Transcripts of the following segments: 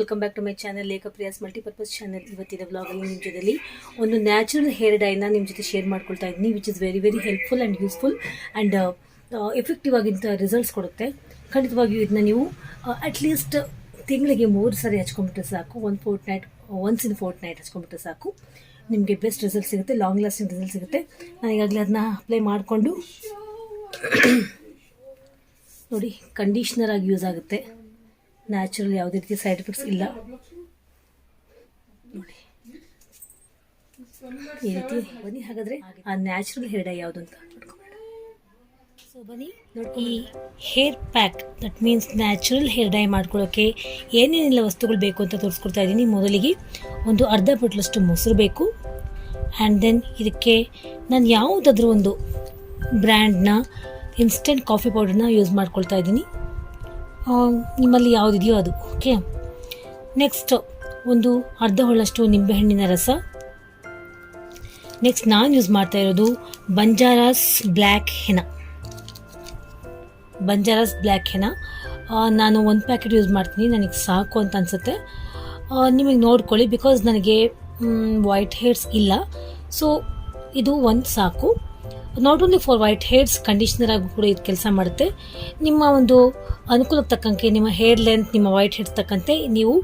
Welcome back to my channel Lekhapriyas multipurpose channel ಇವತ್ತಿನ ವ್ಲಾಗಲ್ಲಿ ನಿಮ್ಮ ಜೊತೆಲಿ ಒಂದು ನ್ಯಾಚುರಲ್ ಹೇರ್ ಡೈನ ನಿಮ್ಮ ಜೊತೆ ಶೇರ್ ಮಾಡ್ಕೊಳ್ತಾ ಇದ್ದೀನಿ which is very very helpful and useful and effective ಆಗಿಂತ results ಕೊಡುತ್ತೆ. ಖಂಡಿತವಾಗಿಯೂ ಇದನ್ನ ನೀವು ಅಟ್ಲೀಸ್ಟ್ ತಿಂಗಳಿಗೆ ಮೂರು ಸಾರಿ ಹಚ್ಕೊಂಡ್ಬಿಟ್ರೆ ಸಾಕು. ಒಂದು fortnight once in fortnight ಹಚ್ಕೊಂಡ್ಬಿಟ್ರೆ ಸಾಕು. ನಿಮಗೆ ಬೆಸ್ಟ್ ರಿಸಲ್ಟ್ ಸಿಗುತ್ತೆ ಲಾಂಗ್ ಲಾಸ್ಟಿಂಗ್ ರಿಸಲ್ಟ್ ಸಿಗುತ್ತೆ. ನಾನು ಈಗಾಗಲೇ ಅದನ್ನ ಅಪ್ಲೈ ಮಾಡಿಕೊಂಡು, ನೋಡಿ ಕಂಡೀಷ್ನರ್ ಆಗಿ ಯೂಸ್ ಆಗುತ್ತೆ. ನ್ಯಾಚುರಲ್ ಯಾವುದೇ ರೀತಿ ಸೈಡ್ ಎಫೆಕ್ಟ್ಸ್ ಇಲ್ಲ. ನೋಡಿ. ಈ ರೀತಿ ಬನ್ನಿ ಹಾಗಾದ್ರೆ ಆ ನ್ಯಾಚುರಲ್ ಹೇರ್ ಡೈ ಯಾವುದು ಅಂತ ಸೊ ಬನ್ನಿ. ನೋಡಿ ಈ hair pack that means natural hair dye ಮಾಡ್ಕೊಳ್ಳೋಕ್ಕೆ ಏನೇನೆಲ್ಲ ವಸ್ತುಗಳು ಬೇಕು ಅಂತ ತೋರಿಸ್ಕೊಡ್ತಾ ಇದ್ದೀನಿ. ಮೊದಲಿಗೆ ಒಂದು ಅರ್ಧ ಬಟ್ಲಷ್ಟು ಮೊಸರು ಬೇಕು. ಆ್ಯಂಡ್ ದೆನ್ ಇದಕ್ಕೆ ನಾನು ಯಾವುದಾದ್ರೂ ಒಂದು ಬ್ರ್ಯಾಂಡ್ನ ಇನ್ಸ್ಟೆಂಟ್ ಕಾಫಿ ಪೌಡರ್ನ ಯೂಸ್ ಮಾಡ್ಕೊಳ್ತಾ ಇದ್ದೀನಿ. ನಿಮ್ಮಲ್ಲಿ ಯಾವುದಿದೆಯೋ ಅದು ಓಕೆ ನೆಕ್ಸ್ಟ್ ಒಂದು ಅರ್ಧ ಹೊಳ್ಳಷ್ಟು ನಿಂಬೆಹಣ್ಣಿನ ರಸ. ನೆಕ್ಸ್ಟ್ ನಾನು ಯೂಸ್ ಮಾಡ್ತಾ ಇರೋದು ಬಂಜಾರಾಸ್ ಬ್ಲ್ಯಾಕ್ ಹೆನ ಬಂಜಾರಾಸ್ ಬ್ಲ್ಯಾಕ್ ಹೆನ ನಾನು ಒಂದು ಪ್ಯಾಕೆಟ್ ಯೂಸ್ ಮಾಡ್ತೀನಿ, ನನಗೆ ಸಾಕು ಅಂತ ಅನಿಸುತ್ತೆ. ನಿಮಗೆ ನೋಡ್ಕೊಳ್ಳಿ ಬಿಕಾಸ್ ನನಗೆ ವೈಟ್ ಹೇರ್ಸ್ ಇಲ್ಲ. ಸೊ ಇದು ಒಂದು ಸಾಕು. Not only for white hairs conditioner ಆಗಿ ಕೂಡ ಇದು ಕೆಲಸ ಮಾಡುತ್ತೆ. ನಿಮ್ಮ ಒಂದು ಅನುಕೂಲಕ್ಕೆ ತಕ್ಕಂತೆ ನಿಮ್ಮ ಹೇರ್ ಲೆಂತ್ ನಿಮ್ಮ ವೈಟ್ ಹೇರ್ಸ್ ತಕ್ಕಂತೆ ನೀವು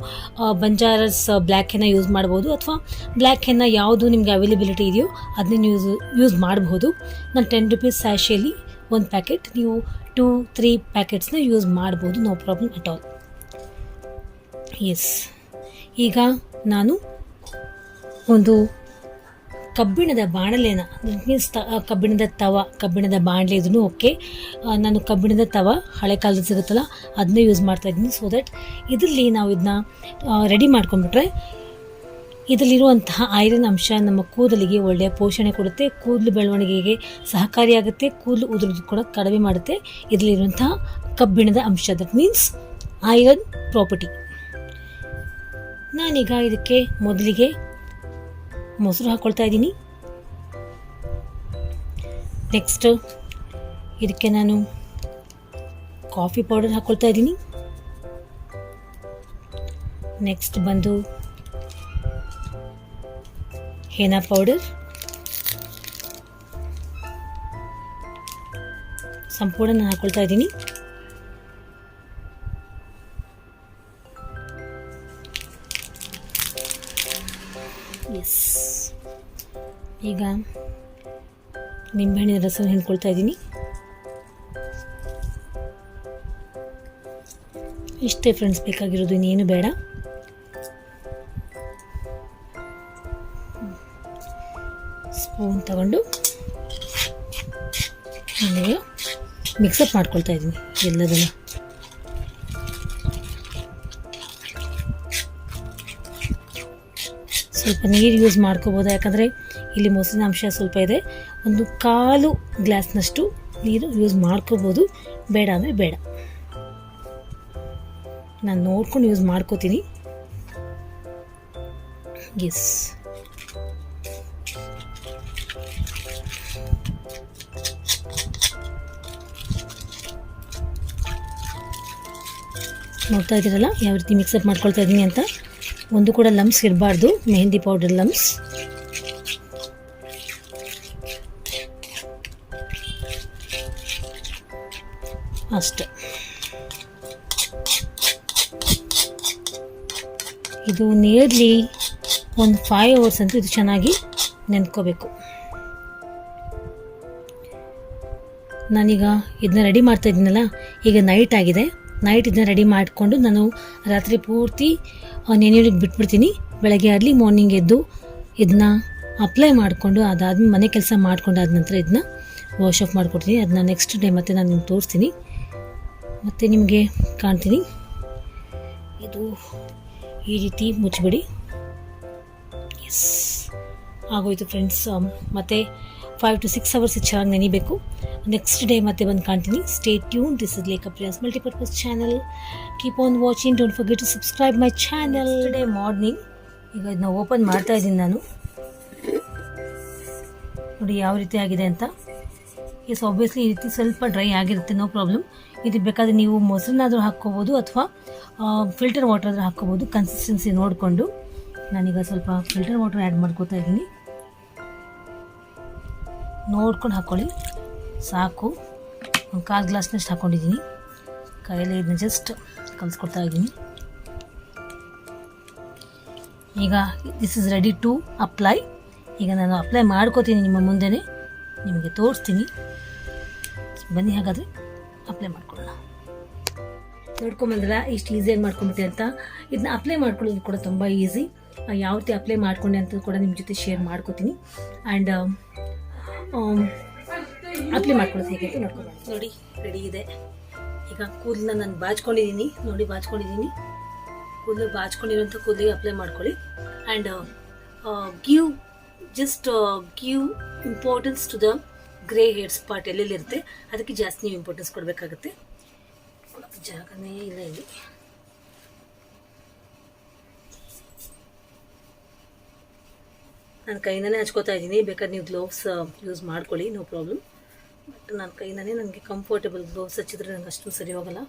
ಬಂಜಾರಸ್ ಬ್ಲ್ಯಾಕ್ ಹೆನ್ನ ಯೂಸ್ ಮಾಡ್ಬೋದು ಅಥವಾ ಬ್ಲ್ಯಾಕ್ ಹೆನ್ನ ಯಾವುದು ನಿಮಗೆ ಅವೈಲೇಬಿಲಿಟಿ ಇದೆಯೋ ಅದನ್ನ ಯೂಸ್ ಯೂಸ್ ಮಾಡಬಹುದು ನಾನು ಟೆನ್ ರುಪೀಸ್ ಸ್ಯಾಶಿಯಲ್ಲಿ ಒಂದು ಪ್ಯಾಕೆಟ್ ನೀವು ಟೂ ತ್ರೀ ಪ್ಯಾಕೆಟ್ಸ್ನ ಯೂಸ್ ಮಾಡ್ಬೋದು no problem at all yes ಈಗ ನಾನು ಒಂದು ಕಬ್ಬಿಣದ ಬಾಣಲೆನ ಕಬ್ಬಿಣದ ತವ, ಕಬ್ಬಿಣದ ಬಾಣಲೆ ಇದನ್ನು ಓಕೆ ನಾನು ಕಬ್ಬಿಣದ ತವ ಹಳೆ ಕಾಲದ ಸಿಗುತ್ತಲ್ಲ, ಅದನ್ನೇ ಯೂಸ್ ಮಾಡ್ತಾ ಇದ್ದೀನಿ. ಸೊ ದಟ್ ಇದರಲ್ಲಿ ನಾವು ಇದನ್ನ ರೆಡಿ ಮಾಡ್ಕೊಂಡ್ಬಿಟ್ರೆ ಇದರಲ್ಲಿರುವಂತಹ ಐರನ್ ಅಂಶ ನಮ್ಮ ಕೂದಲಿಗೆ ಒಳ್ಳೆಯ ಪೋಷಣೆ ಕೊಡುತ್ತೆ. ಕೂದಲು ಬೆಳವಣಿಗೆಗೆ ಸಹಕಾರಿಯಾಗುತ್ತೆ ಕೂದಲು ಉದುರೋದು ಕೂಡ ಕಡಿಮೆ ಮಾಡುತ್ತೆ. ಇದರಲ್ಲಿರುವಂತಹ ಕಬ್ಬಿಣದ ಅಂಶ ದಟ್ ಮೀನ್ಸ್ ಐರನ್ ಪ್ರಾಪರ್ಟಿ ನಾನೀಗ ಇದಕ್ಕೆ ಮೊದಲಿಗೆ ಮೊಸರು ಹಾಕ್ಕೊಳ್ತಾ ಇದ್ದೀನಿ. ನೆಕ್ಸ್ಟ್ ಇದಕ್ಕೆ ನಾನು ಕಾಫಿ ಪೌಡರ್ ಹಾಕ್ಕೊಳ್ತಾ ಇದ್ದೀನಿ. ನೆಕ್ಸ್ಟ್ ಬಂದು ಹೇನಾ ಪೌಡರ್ ಸಂಪೂರ್ಣ ನಾನು ಹಾಕ್ಕೊಳ್ತಾ ಇದ್ದೀನಿ. ಈಗ ನಿಂಬೆಹಣ್ಣಿನ ರಸವನ್ನು ಹಿಂಡ್ಕೊಳ್ತಾ ಇದ್ದೀನಿ. ಇಷ್ಟೇ ಫ್ರೆಂಡ್ಸ್ ಬೇಕಾಗಿರೋದು ಇನ್ನೇನು ಬೇಡ. ಸ್ಪೂನ್ ತಗೊಂಡು ಮಿಕ್ಸಪ್ ಮಾಡ್ಕೊಳ್ತಾ ಇದ್ದೀನಿ ಎಲ್ಲದನ್ನು. ಸ್ವಲ್ಪ ನೀರು ಯೂಸ್ ಮಾಡ್ಕೋಬೋದು? ಯಾಕಂದರೆ ಇಲ್ಲಿ ಮೊಸರಿನ ಅಂಶ ಸ್ವಲ್ಪ ಇದೆ. ಒಂದು ಕಾಲು ಗ್ಲಾಸ್ನಷ್ಟು ನೀರು ಯೂಸ್ ಮಾಡ್ಕೋಬೋದು. ಬೇಡ ಅಂದರೆ ಬೇಡ. ನಾನು ನೋಡ್ಕೊಂಡು ಯೂಸ್ ಮಾಡ್ಕೋತೀನಿ. ಎಸ್ ನೋಡ್ತಾ ಇದ್ದೀರಲ್ಲ? ಯಾವ ರೀತಿ ಮಿಕ್ಸಪ್ ಮಾಡ್ಕೊಳ್ತಾ ಇದ್ದೀನಿ ಅಂತ? ಒಂದು ಕೂಡ ಲಮ್ಸ್ ಇರಬಾರ್ದು. ಮೆಹಂದಿ ಪೌಡರ್ ಲಮ್ಸ್ ಅಷ್ಟೆ. ಇದು ನಿಯರ್ಲಿ ಒಂದು ಫೈವ್ ಅವರ್ಸ್ ಅಂತೂ ಇದು ಚೆನ್ನಾಗಿ ನೆನ್ಕೋಬೇಕು. ನಾನೀಗ ಇದನ್ನ ರೆಡಿ ಮಾಡ್ತಾ ಇದ್ದೀನಲ್ಲ, ಈಗ ನೈಟ್ ಆಗಿದೆ. ನೈಟ್ ಇದನ್ನ ರೆಡಿ ಮಾಡಿಕೊಂಡು ನಾನು ರಾತ್ರಿ ಪೂರ್ತಿ ನೆನೆಯೋರಿಗೆ ಬಿಟ್ಬಿಡ್ತೀನಿ. ಬೆಳಗ್ಗೆ ಅರ್ಲಿ ಮಾರ್ನಿಂಗ್ ಎದ್ದು ಇದನ್ನ ಅಪ್ಲೈ ಮಾಡಿಕೊಂಡು ಅದಾದ್ಮೇಲೆ ಮನೆ ಕೆಲಸ ಮಾಡ್ಕೊಂಡು ಆದ ನಂತರ ಇದನ್ನ ವಾಶ್ ಆಫ್ ಮಾಡಿಕೊಡ್ತೀನಿ. ಅದನ್ನ ನೆಕ್ಸ್ಟ್ ಡೇ ಮತ್ತೆ ನಾನು ನಿಮ್ಗೆ ತೋರಿಸ್ತೀನಿ. ಮತ್ತು ನಿಮಗೆ ಕಾಣ್ತೀನಿ. ಇದು ಈ ರೀತಿ ಮುಚ್ಚಿಬಿಡಿ. ಎಸ್ ಆಗೋಯ್ತು ಫ್ರೆಂಡ್ಸ್ ಮತ್ತು ಫೈವ್ ಟು ಸಿಕ್ಸ್ ಅವರ್ಸ್ ಚೆನ್ನಾಗಿ ನೆನಿಬೇಕು. ನೆಕ್ಸ್ಟ್ ಡೇ ಮತ್ತೆ ಬಂದು ಕಾಣ್ತೀನಿ. Stay tune this is like Priya's multipurpose channel keep on watching don't forget to subscribe my channel day morning ಈಗ ಇದನ್ನ ಓಪನ್ ಮಾಡ್ತಾ ಇದ್ದೀನಿ ನಾನು. ನೋಡಿ ಯಾವ ರೀತಿ ಆಗಿದೆ ಅಂತ. ಎಸ್ ಆಬ್ವಿಯಸ್ಲಿ ಈ ರೀತಿ ಸ್ವಲ್ಪ ಡ್ರೈ ಆಗಿರುತ್ತೆ ನೋ ಪ್ರಾಬ್ಲಮ್ ಇದು ಬೇಕಾದರೆ ನೀವು ಮೊಸರನ್ನಾದರೂ ಹಾಕ್ಕೋಬೋದು ಅಥವಾ ಫಿಲ್ಟರ್ ವಾಟರ್ ಆದರೂ ಹಾಕ್ಕೋಬೋದು. ಕನ್ಸಿಸ್ಟೆನ್ಸಿ ನೋಡಿಕೊಂಡು ನಾನೀಗ ಸ್ವಲ್ಪ ಫಿಲ್ಟರ್ ವಾಟರ್ ಆ್ಯಡ್ ಮಾಡ್ಕೋತಾ ಇದ್ದೀನಿ. ನೋಡ್ಕೊಂಡು ಹಾಕ್ಕೊಳ್ಳಿ. ಸಾಕು. ಒಂದು ಕಾಲು ಗ್ಲಾಸ್ನಷ್ಟು ಹಾಕ್ಕೊಂಡಿದ್ದೀನಿ ಕೈಯಲ್ಲಿ ಇದನ್ನ ಜಸ್ಟ್ ಕಲಿಸ್ಕೊಡ್ತಾ ಇದ್ದೀನಿ. ಈಗ this is ready to apply ಈಗ ನಾನು ಅಪ್ಲೈ ಮಾಡ್ಕೋತೀನಿ ನಿಮ್ಮ ಮುಂದೆನೇ. ನಿಮಗೆ ತೋರಿಸ್ತೀನಿ. ಬನ್ನಿ ಹಾಗಾದರೆ. ಅಪ್ಲೈ ಮಾಡ್ಕೊಳ್ಳೋಣ. ನೋಡ್ಕೊಂಬಂದ್ರಲ್ಲ ಇಷ್ಟು ಈಸಿಯಾಗಿ ಮಾಡ್ಕೊಂಬಿಟ್ಟೆ ಅಂತ. ಇದನ್ನ ಅಪ್ಲೈ ಮಾಡ್ಕೊಳ್ಳೋದು ಕೂಡ ತುಂಬ ಈಸಿ ಯಾವ ರೀತಿ ಅಪ್ಲೈ ಮಾಡ್ಕೊಂಡೆ ಅಂತ ಕೂಡ ನಿಮ್ಮ ಜೊತೆ ಶೇರ್ ಮಾಡ್ಕೋತೀನಿ. ಆ್ಯಂಡ್ ಅಪ್ಲೈ ಮಾಡ್ಕೊಳ್ಳೋದು ಹೇಗೆ ಅಂತ ನೋಡಿ ರೆಡಿ ಇದೆ. ಈಗ ಕೂದಲನ್ನ ನಾನು ಬಾಚ್ಕೊಂಡಿದ್ದೀನಿ ನೋಡಿ ಬಾಚ್ಕೊಂಡಿದ್ದೀನಿ ಕೂದಲು ಬಾಚ್ಕೊಂಡಿರೋಂಥ ಕೂದಲಿಗೆ ಅಪ್ಲೈ ಮಾಡ್ಕೊಳ್ಳಿ. And give just give importance to the grey hairs part ಎಲ್ಲೆಲ್ಲಿರುತ್ತೆ? ಅದಕ್ಕೆ ಜಾಸ್ತಿ ನೀವು ಇಂಪಾರ್ಟೆನ್ಸ್ ಕೊಡಬೇಕಾಗುತ್ತೆ. ಜಾಗನೇ ಇಲ್ಲ ಇಲ್ಲಿ. ನಾನು ಕೈಯಿಂದನೇ ಹಚ್ಕೋತಾ ಇದ್ದೀನಿ. ಬೇಕಾದ್ರೆ ನೀವು ಗ್ಲೋವ್ಸ್ ಯೂಸ್ ಮಾಡ್ಕೊಳ್ಳಿ ನೋ ಪ್ರಾಬ್ಲಮ್ ಬಟ್ ನಾನು ಕೈಯಿಂದನೇ ನನಗೆ ಕಂಫರ್ಟೇಬಲ್ ಗ್ಲೋವ್ಸ್ ಹಚ್ಚಿದ್ರೆ ನನಗೆ ಅಷ್ಟು ಸರಿ ಹೋಗಲ್ಲ.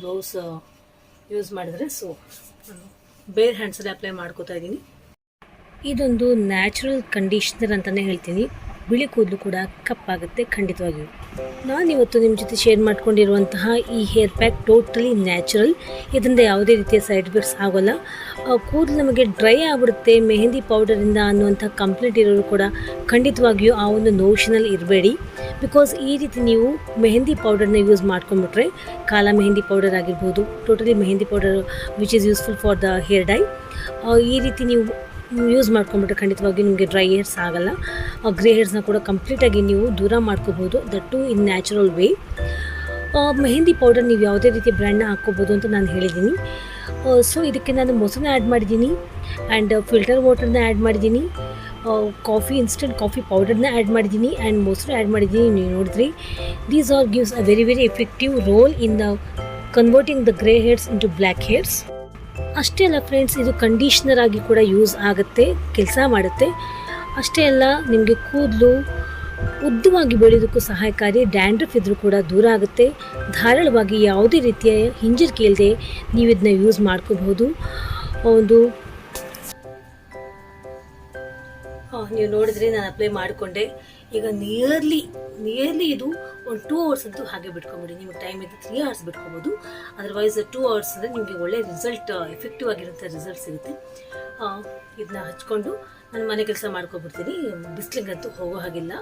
ಗ್ಲೋವ್ಸ್ ಯೂಸ್ ಮಾಡಿದ್ರೆ ಸೊ ನಾನು ಬೇರೆ ಹ್ಯಾಂಡ್ಸಲ್ಲಿ ಅಪ್ಲೈ ಮಾಡ್ಕೋತಾ ಇದ್ದೀನಿ. ಇದೊಂದು ನ್ಯಾಚುರಲ್ ಕಂಡೀಷ್ನರ್ ಅಂತಲೇ ಹೇಳ್ತೀನಿ. ಬಿಳಿ ಕೂದಲು ಕೂಡ ಕಪ್ಪಾಗುತ್ತೆ ಖಂಡಿತವಾಗಿಯೂ. ನಾನಿವತ್ತು ನಿಮ್ಮ ಜೊತೆ ಶೇರ್ ಮಾಡ್ಕೊಂಡಿರುವಂತಹ ಈ ಹೇರ್ ಪ್ಯಾಕ್ ಟೋಟಲಿ ನ್ಯಾಚುರಲ್ ಇದರಿಂದ ಯಾವುದೇ ರೀತಿಯ ಸೈಡ್ ಎಫೆಕ್ಟ್ಸ್ ಆಗೋಲ್ಲ. ಕೂದಲು ನಮಗೆ ಡ್ರೈ ಆಗಿಬಿಡುತ್ತೆ, ಮೆಹಂದಿ ಪೌಡರಿಂದ ಅನ್ನುವಂಥ ಕಂಪ್ಲೇಂಟ್ ಇರೋರು ಕೂಡ ಖಂಡಿತವಾಗಿಯೂ ಆ ಒಂದು ನೋಷನಲ್ಲಿ ಇರಬೇಡಿ. ಬಿಕಾಸ್ ಈ ರೀತಿ ನೀವು ಮೆಹಂದಿ ಪೌಡರ್ನ ಯೂಸ್ ಮಾಡ್ಕೊಂಡ್ಬಿಟ್ರೆ ಕಾಲ ಮೆಹಂದಿ ಪೌಡರ್ ಆಗಿರ್ಬೋದು totally mehndi powder which is useful for the hair dye ಈ ರೀತಿ ನೀವು ಯೂಸ್ ಮಾಡ್ಕೊಂಬಿಟ್ರೆ ಖಂಡಿತವಾಗಿ ನಿಮಗೆ ಡ್ರೈ ಹೇರ್ಸ್ ಆಗಲ್ಲ. ಗ್ರೇ ಹೇರ್ಸ್ನ ಕೂಡ ಕಂಪ್ಲೀಟಾಗಿ ನೀವು ದೂರ ಮಾಡ್ಕೋಬೋದು. That in natural way mehndi powder ನೀವು ಯಾವುದೇ ರೀತಿಯ ಬ್ರ್ಯಾಂಡ್ನ ಹಾಕ್ಕೋಬೋದು ಅಂತ ನಾನು ಹೇಳಿದ್ದೀನಿ. ಸೊ ಇದಕ್ಕೆ ನಾನು ಮೊಸರನ್ನ ಆ್ಯಡ್ ಮಾಡಿದ್ದೀನಿ ಆ್ಯಂಡ್ ಫಿಲ್ಟರ್ ವಾಟರ್ನ ಆ್ಯಡ್ ಮಾಡಿದ್ದೀನಿ. ಕಾಫಿ ಇನ್ಸ್ಟೆಂಟ್ ಕಾಫಿ ಪೌಡರ್ನ ಆ್ಯಡ್ ಮಾಡಿದ್ದೀನಿ ಆ್ಯಂಡ್ ಮೊಸರು ಆ್ಯಡ್ ಮಾಡಿದ್ದೀನಿ. ನೀವು ನೋಡಿದ್ರಿ? These are gives a very very effective role in the converting the grey hairs into black hairs ಅಷ್ಟೇ ಅಲ್ಲ ಫ್ರೆಂಡ್ಸ್ ಇದು ಕಂಡೀಷ್ನರ್ ಆಗಿ ಕೂಡ ಯೂಸ್ ಆಗುತ್ತೆ, ಕೆಲಸ ಮಾಡುತ್ತೆ. ಅಷ್ಟೇ ಅಲ್ಲ, ನಿಮಗೆ ಕೂದಲು ಉದ್ದವಾಗಿ ಬೆಳೆಯೋದಕ್ಕೂ ಸಹಾಯಕಾರಿ ಡ್ಯಾಂಡ್ರಫ್ ಇದ್ರೂ ಕೂಡ ದೂರ ಆಗುತ್ತೆ. ಧಾರಾಳವಾಗಿ ಯಾವುದೇ ರೀತಿಯ ಹಿಂಜರಿಕೆ ಇಲ್ಲದೆ ನೀವು ಇದನ್ನ ಯೂಸ್ ಮಾಡ್ಕೋಬಹುದು. ಒಂದು ನೀವು ನೋಡಿದ್ರೆ ನಾನು ಅಪ್ಲೈ ಮಾಡಿಕೊಂಡೆ. ಈಗ ನಿಯರ್ಲಿ ನಿಯರ್ಲಿ ಇದು ಒಂದು ಟೂ ಅವರ್ಸ್ ಅಂತೂ ಹಾಗೆ ಬಿಟ್ಕೊಂಬಿಡಿ. ನಿಮಗೆ ಟೈಮ್ ಇದ್ದು ತ್ರೀ ಅವರ್ಸ್ ಬಿಟ್ಕೊಬೋದು. ಅದರ್ವೈಸ್ ಟೂ ಅವರ್ಸ್ ಅಂದರೆ ನಿಮಗೆ ಒಳ್ಳೆ ರಿಸಲ್ಟ್ ಎಫೆಕ್ಟಿವ್ ಆಗಿರೋಂಥ ರಿಸಲ್ಟ್ ಸಿಗುತ್ತೆ. ಇದನ್ನ ಹಚ್ಕೊಂಡು ನಾನು ಮನೆ ಕೆಲಸ ಮಾಡ್ಕೊಬಿಡ್ತೀನಿ. ಬಿಸಿಲಿಗಂತೂ ಹೋಗೋ ಹಾಗಿಲ್ಲ.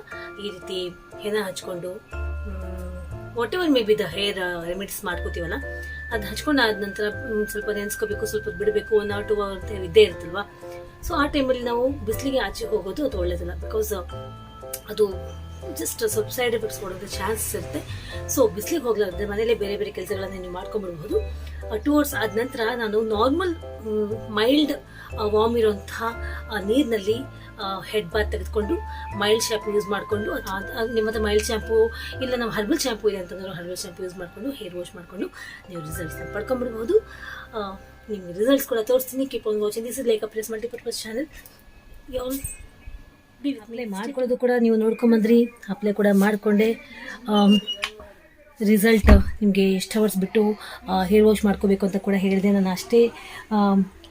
ಈ ರೀತಿ ಹೆಣ ಹಚ್ಕೊಂಡು whatever may be the hair remedies ಮಾಡ್ಕೋತೀವಲ್ಲ, ಅದು ಹಚ್ಕೊಂಡು ಆದ ನಂತರ ಸ್ವಲ್ಪ ನೆನೆಸ್ಕೋಬೇಕು, ಸ್ವಲ್ಪ ಬಿಡಬೇಕು ಒನ್ ಆರ್ ಟು ಅವರ್ ಇದ್ದೇ ಇರುತ್ತಲ್ವಾ? ಸೊ ಆ ಟೈಮಲ್ಲಿ ನಾವು ಬಿಸಿಲಿಗೆ ಆಚೆ ಹೋಗೋದು ಅದು ಒಳ್ಳೇದಲ್ಲ. ಬಿಕಾಸ್ ಅದು ಜಸ್ಟ್ ಸ್ವಲ್ಪ ಸೈಡ್ ಎಫೆಕ್ಟ್ಸ್ ಕೊಡೋದು ಚಾನ್ಸಸ್ ಇರುತ್ತೆ. ಸೊ ಬಿಸಿಲಿಗೆ ಹೋಗ್ಲಾರ್ದೆ ಮನೇಲೆ ಬೇರೆ ಬೇರೆ ಕೆಲಸಗಳನ್ನ ನೀವು ಮಾಡ್ಕೊಂಡ್ಬಿಡ್ಬೋದು. ಟೂ ಅವರ್ಸ್ ಆದ ನಂತರ ನಾನು ನಾರ್ಮಲ್ ಮೈಲ್ಡ್ ವಾಮ್ ಇರೋಂತಹ ನೀರಿನಲ್ಲಿ ಹೆಡ್ ಬಾತ್ ತೆಗೆದುಕೊಂಡು ಮೈಲ್ಡ್ ಶ್ಯಾಂಪು ಯೂಸ್ ಮಾಡಿಕೊಂಡು ನಿಮ್ಮ ಹತ್ರ ಮೈಲ್ಡ್ ಶ್ಯಾಂಪು ಇಲ್ಲ ನಾವು ಹರ್ಬಲ್ ಶ್ಯಾಂಪು ಇದೆ ಅಂತಂದ್ರೆ ಹರ್ಬಲ್ ಶ್ಯಾಂಪು ಯೂಸ್ ಮಾಡಿಕೊಂಡು ಹೇರ್ ವಾಶ್ ಮಾಡಿಕೊಂಡು ನೀವು ರಿಸಲ್ಟ್ಸ್ನ ಪಡ್ಕೊಂಬಿಡ್ಬೋದು ಆ, ನಿಮ್ಗೆ ರಿಸಲ್ಟ್ಸ್ ಕೂಡ ತೋರಿಸ್ತೀನಿ. Keep on watching this is like a place multipurpose channel ಯಾವ್ ಅಪ್ಲೈ ಮಾಡ್ಕೊಳ್ಳೋದು ಕೂಡ ನೀವು ನೋಡ್ಕೊಂಬಂದ್ರಿ. ಅಪ್ಲೈ ಕೂಡ ಮಾಡಿಕೊಂಡೆ. ರಿಸಲ್ಟ್ ನಿಮಗೆ ಎಷ್ಟು ಅವರ್ಸ್ ಬಿಟ್ಟು ಹೇರ್ ವಾಶ್ ಮಾಡ್ಕೋಬೇಕು ಅಂತ ಕೂಡ ಹೇಳಿದೆ. ನಾನು ಅಷ್ಟೇ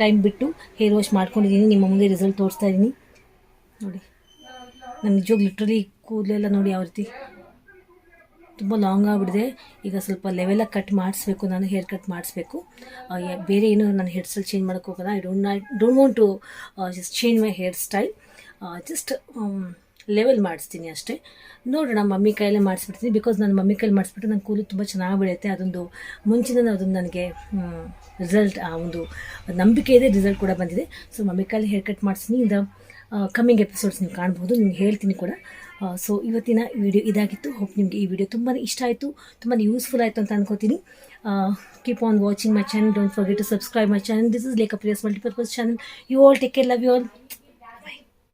ಟೈಮ್ ಬಿಟ್ಟು ಹೇರ್ ವಾಶ್ ಮಾಡ್ಕೊಂಡಿದ್ದೀನಿ. ನಿಮ್ಮ ಮುಂದೆ ರಿಸಲ್ಟ್ ತೋರಿಸ್ತಾ ಇದ್ದೀನಿ. ನೋಡಿ. ನಾನು ನಿಜವಾಗ್ ಲಿಟ್ರಲಿ ಕೂದಲೆಲ್ಲ ನೋಡಿ ಯಾವ ರೀತಿ ತುಂಬ ಲಾಂಗ್ ಆಗಿಬಿಡಿದೆ ಈಗ ಸ್ವಲ್ಪ ಲೆವೆಲಾಗಿ ಕಟ್ ಮಾಡಿಸ್ಬೇಕು. ನಾನು ಹೇರ್ ಕಟ್ ಮಾಡಿಸ್ಬೇಕು. ಬೇರೆ ಏನು ನಾನು ಹೇರ್ ಸ್ಟೈಲ್ ಚೇಂಜ್ ಮಾಡೋಕ್ಕೆ ಹೋಗಲ್ಲ. I don't I don't want to just change my hair style just level ಮಾಡಿಸ್ತೀನಿ ಅಷ್ಟೇ. ನೋಡೋಣ ಮಮ್ಮಿ ಕೈಯಲ್ಲೇ ಮಾಡಿಸ್ಬಿಡ್ತೀನಿ. ಬಿಕಾಸ್ ನಾನು ಮಮ್ಮಿ ಕೈಯಲ್ಲಿ ಮಾಡಿಸ್ಬಿಟ್ಟು ನನ್ನ ಕೂದಲು ತುಂಬ ಚೆನ್ನಾಗಿ ಬೆಳೆಯುತ್ತೆ. ಅದೊಂದು ಮುಂಚಿನ ಅದೊಂದು ನನಗೆ ರಿಸಲ್ಟ್ ಆ, ಒಂದು ನಂಬಿಕೆ ಇದೆ ರಿಸಲ್ಟ್ ಕೂಡ ಬಂದಿದೆ. ಸೊ ಮಮ್ಮಿ ಕೈಯಲ್ಲಿ ಹೇರ್ ಕಟ್ ಮಾಡಿಸ್ತೀನಿ. ಇಂದ ಕಮ್ಮಿಂಗ್ ಎಪಿಸೋಡ್ಸ್ ನೀವು ಕಾಣ್ಬೋದು. ನಿಮ್ಗೆ ಹೇಳ್ತೀನಿ ಕೂಡ. ಸೊ ಇವತ್ತಿನ ವಿಡಿಯೋ ಇದಾಗಿತ್ತು. ಹೋಪ್ ನಿಮಗೆ ಈ ವಿಡಿಯೋ ತುಂಬಾ ಇಷ್ಟ ಆಯಿತು. ತುಂಬಾ ಯೂಸ್ಫುಲ್ ಆಯಿತು ಅಂತ ಅನ್ಕೋತೀನಿ. Keep on watching my channel don't forget to subscribe my channel this is like a place multipurpose channel you all take care love you all